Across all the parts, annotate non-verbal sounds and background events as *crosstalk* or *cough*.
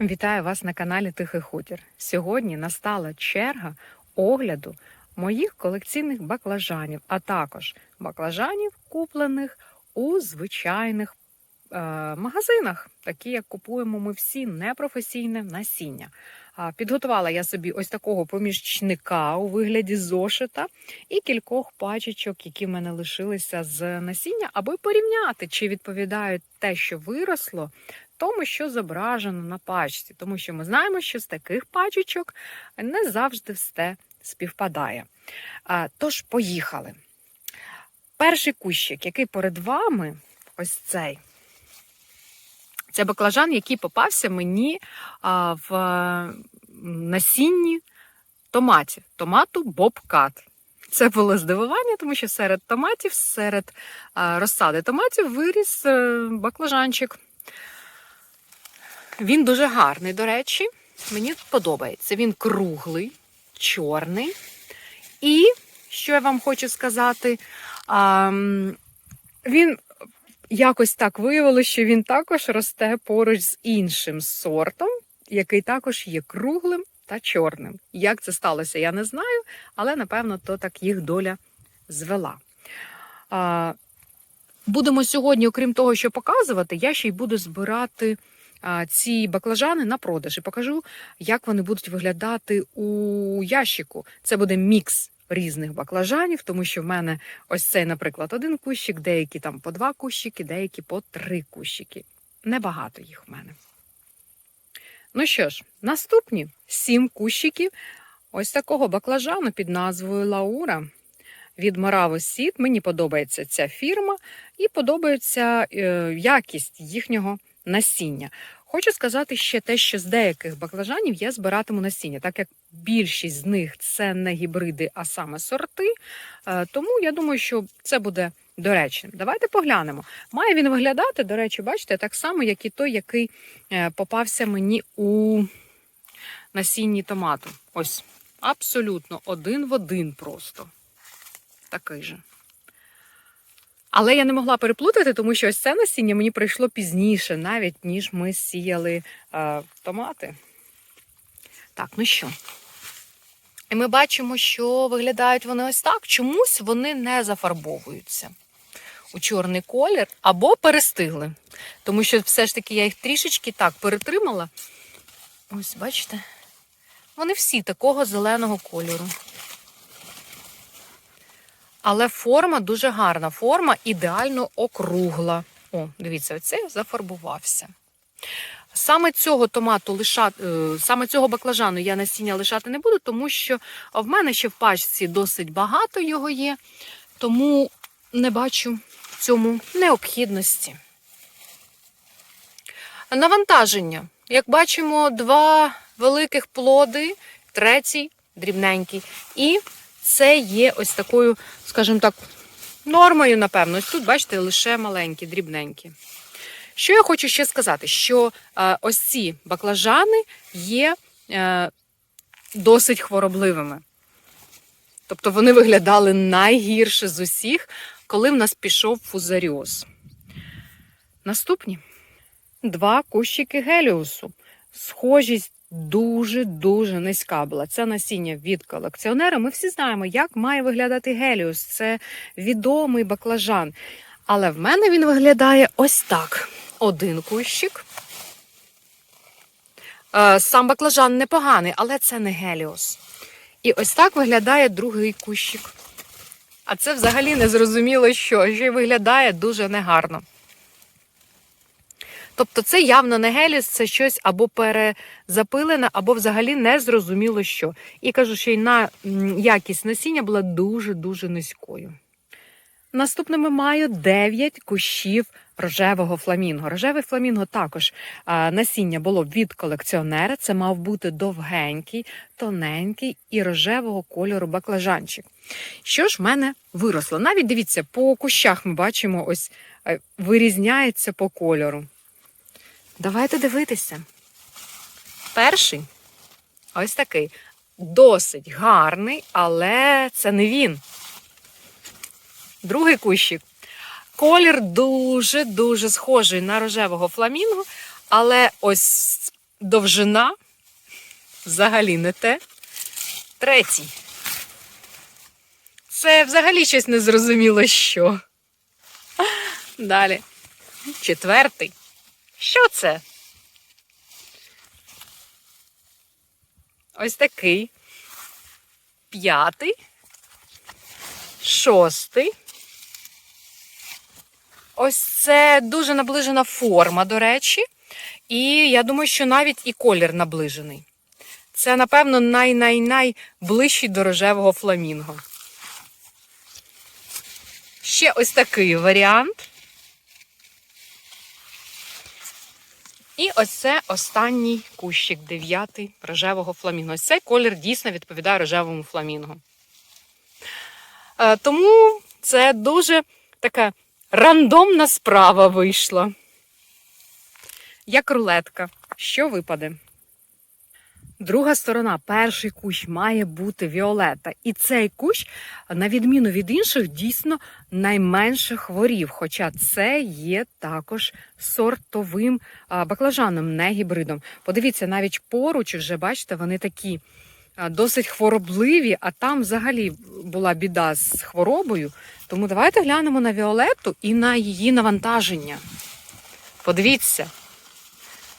Вітаю вас на каналі Тихий Хутір. Сьогодні настала черга огляду моїх колекційних баклажанів, а також баклажанів, куплених у звичайних е, магазинах, такі як купуємо ми всі непрофесійне насіння. Підготувала я собі ось такого помічника у вигляді зошита і кількох пачечок, які в мене лишилися з насіння, аби порівняти, чи відповідають те, що виросло, тому, що зображено на пачці, тому що ми знаємо, що з таких пачечок не завжди все співпадає. Тож, поїхали. Перший кущик, який перед вами, ось цей. Це баклажан, який попався мені в е, насінні томатів, томату Бобкат. Це було здивування, тому що серед томатів, серед розсади томатів виріс е, баклажанчик. Він дуже гарний, до речі. Мені подобається. Він круглий, чорний. І, що я вам хочу сказати, він якось так виявилося, що він також росте поруч з іншим сортом, який також є круглим та чорним. Як це сталося, я не знаю, але напевно то так їх доля звела. Будемо сьогодні, окрім того, що показувати, я ще й буду збирати ці баклажани на продаж і покажу, як вони будуть виглядати у ящику. Це буде мікс різних баклажанів, тому що в мене ось цей, наприклад, один кущик, деякі там по два кущики, деякі по три кущики. Небагато їх в мене. Ну що ж, наступні сім кущиків ось такого баклажану під назвою Лаура від Moravo Seed. Мені подобається ця фірма і подобається е, якість їхнього насіння. Хочу сказати ще те, що з деяких баклажанів я збиратиму насіння, так як більшість з них це не гібриди, а саме сорти. Е, Тому я думаю, що це буде доречним. Давайте поглянемо. Має він виглядати, до речі, бачите, так само, як і той, який е, попався мені у насінні томату. Ось, абсолютно один в один просто. Такий же. Але я не могла переплутати, тому що ось це насіння мені прийшло пізніше, навіть ніж ми сіяли е, томати. Так, ну що? І ми бачимо, що виглядають вони ось так. Чомусь вони не зафарбовуються у чорний колір або перестигли. Тому що все ж таки я їх трішечки так перетримала. Ось, бачите? Вони всі такого зеленого кольору. Але форма дуже гарна. Форма ідеально округла. О, дивіться, оце зафарбувався. Саме цього томату лишати, саме цього баклажану я насіння лишати не буду, тому що в мене ще в пачці досить багато його є, тому не бачу цьому необхідності. Навантаження. Як бачимо, два великих плоди, третій дрібненький. І це є ось такою, скажімо так, нормою, напевно. Тут, бачите, лише маленькі, дрібненькі. Що я хочу ще сказати, що е, ось ці баклажани є е, досить хворобливими. Тобто вони виглядали найгірше з усіх, коли в нас пішов фузаріоз. Наступні два кущики геліусу. Схожість дуже-дуже низька була. Це насіння від колекціонера. Ми всі знаємо, як має виглядати геліус. Це відомий баклажан. Але в мене він виглядає ось так. Один кущик. Е, Сам баклажан непоганий, але це не геліос. І ось так виглядає другий кущик. А це взагалі не зрозуміло що. Ще й виглядає дуже негарно. Тобто це явно не геліс, це щось або перезапилене, або взагалі не зрозуміло що. І кажу, що й на якість насіння була дуже-дуже низькою. Наступними маю 9 кущів рожевого фламінго. Рожевий фламінго також насіння було від колекціонера. Це мав бути довгенький, тоненький і рожевого кольору баклажанчик. Що ж в мене виросло? Навіть дивіться, по кущах ми бачимо, ось е, вирізняється по кольору. Давайте дивитися. Перший ось такий. Досить гарний, але це не він. Другий кущик. Колір дуже-дуже схожий на рожевого фламінго, але ось довжина взагалі не те. Третій. Це взагалі щось незрозуміло що. Далі. Четвертий. Що це? Ось такий. П'ятий. Шостий. Ось це дуже наближена форма, до речі. І я думаю, що навіть і колір наближений. Це, напевно, най-най-най ближчий до рожевого фламінго. Ще ось такий варіант. І ось це останній кущик, дев'ятий рожевого фламінго. Ось цей колір дійсно відповідає рожевому фламінго. Е, Тому це дуже така рандомна справа вийшла. Як рулетка. Що випаде? Друга сторона, перший кущ має бути Віолета. І цей кущ, на відміну від інших, дійсно найменше хворів. Хоча це є також сортовим баклажаном, не гібридом. Подивіться, навіть поруч вже бачите, вони такі досить хворобливі, а там взагалі була біда з хворобою. Тому давайте глянемо на Віолетту і на її навантаження. Подивіться.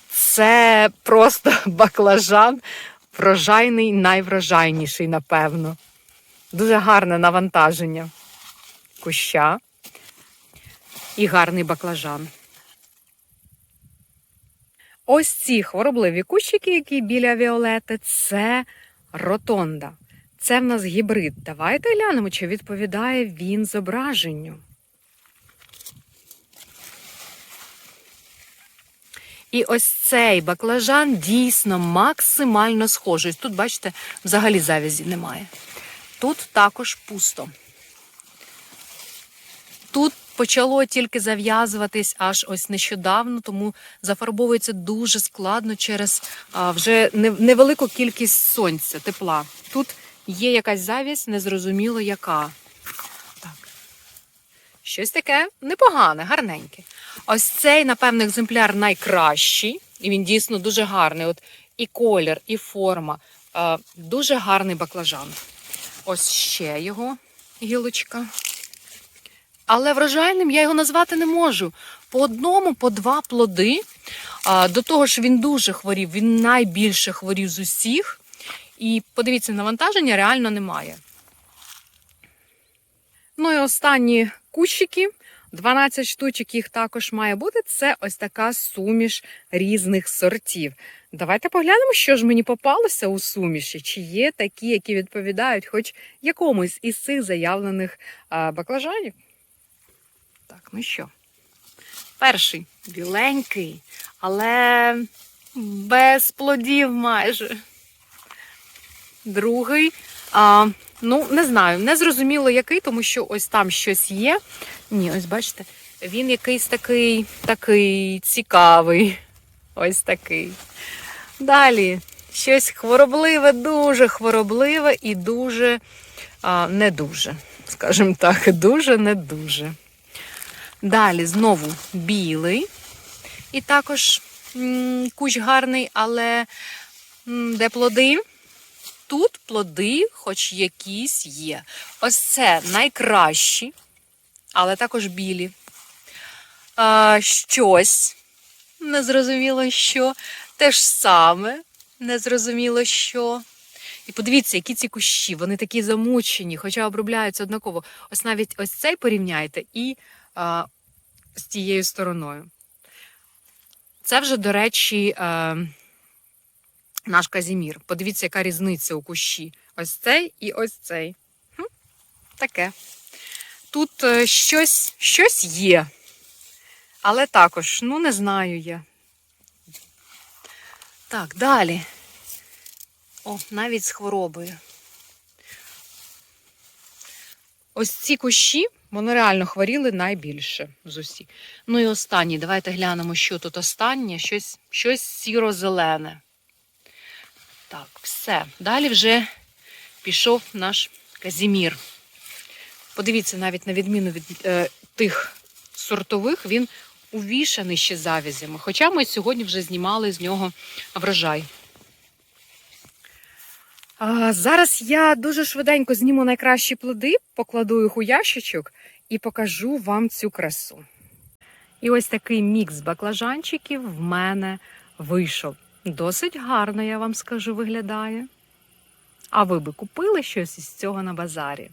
Це просто *laughs* баклажан врожайний, найврожайніший, напевно. Дуже гарне навантаження куща і гарний баклажан. Ось ці хворобливі кущики, які біля Віолети, це ротонда. Це в нас гібрид. Давайте глянемо, чи відповідає він зображенню. І ось цей баклажан дійсно максимально схожий. Тут, бачите, взагалі завязі немає. Тут також пусто. Тут почало тільки зав'язуватись аж ось нещодавно, тому зафарбовується дуже складно через а, вже невелику кількість сонця, тепла. Тут є якась завість, незрозуміло яка. Щось таке непогане, гарненьке. Ось цей, напевно, екземпляр найкращий, і він дійсно дуже гарний. От і колір, і форма. Е, дуже гарний баклажан. Ось ще його гілочка. Але врожайним я його назвати не можу. По одному, по два плоди. До того ж, він дуже хворів, він найбільше хворів з усіх. І подивіться, навантаження реально немає. Ну і останні кущики. 12 штучок їх також має бути. Це ось така суміш різних сортів. Давайте поглянемо, що ж мені попалося у суміші, чи є такі, які відповідають хоч якомусь із цих заявлених баклажанів. Так, ну що? Перший біленький, але без плодів майже. Другий. А, Ну, не знаю, не зрозуміло який, тому що ось там щось є. Ні, ось бачите, він якийсь такий такий цікавий. Ось такий. Далі щось хворобливе, дуже хворобливе і дуже а, не дуже. Скажімо так, дуже не дуже. Далі знову білий. І також м кущ гарний, але м де плоди? Тут плоди, хоч якісь є. Ось це найкращі, але також білі. А, Щось незрозуміло що. Те ж саме, незрозуміло що. І подивіться, які ці кущі, вони такі замучені, хоча обробляються однаково. Ось навіть ось цей порівняйте і а, з тією стороною. Це вже, до речі, а, наш Казімір. Подивіться, яка різниця у кущі. Ось цей і ось цей. Хм, Таке. Тут е, щось, щось є. Але також, ну, не знаю я. Так, далі. О, навіть з хворобою. Ось ці кущі, вони реально хворіли найбільше з усіх. Ну і останній. Давайте глянемо, що тут останнє. Щось, щось сіро-зелене. Так, все. Далі вже пішов наш Казімір. Подивіться, навіть на відміну від е, тих сортових, він увішаний ще завязями. Хоча ми сьогодні вже знімали з нього врожай. А, зараз я дуже швиденько зніму найкращі плоди, покладу їх у ящичок і покажу вам цю красу. І ось такий мікс баклажанчиків в мене вийшов. Досить гарно, я вам скажу, виглядає. А ви би купили щось із цього на базарі?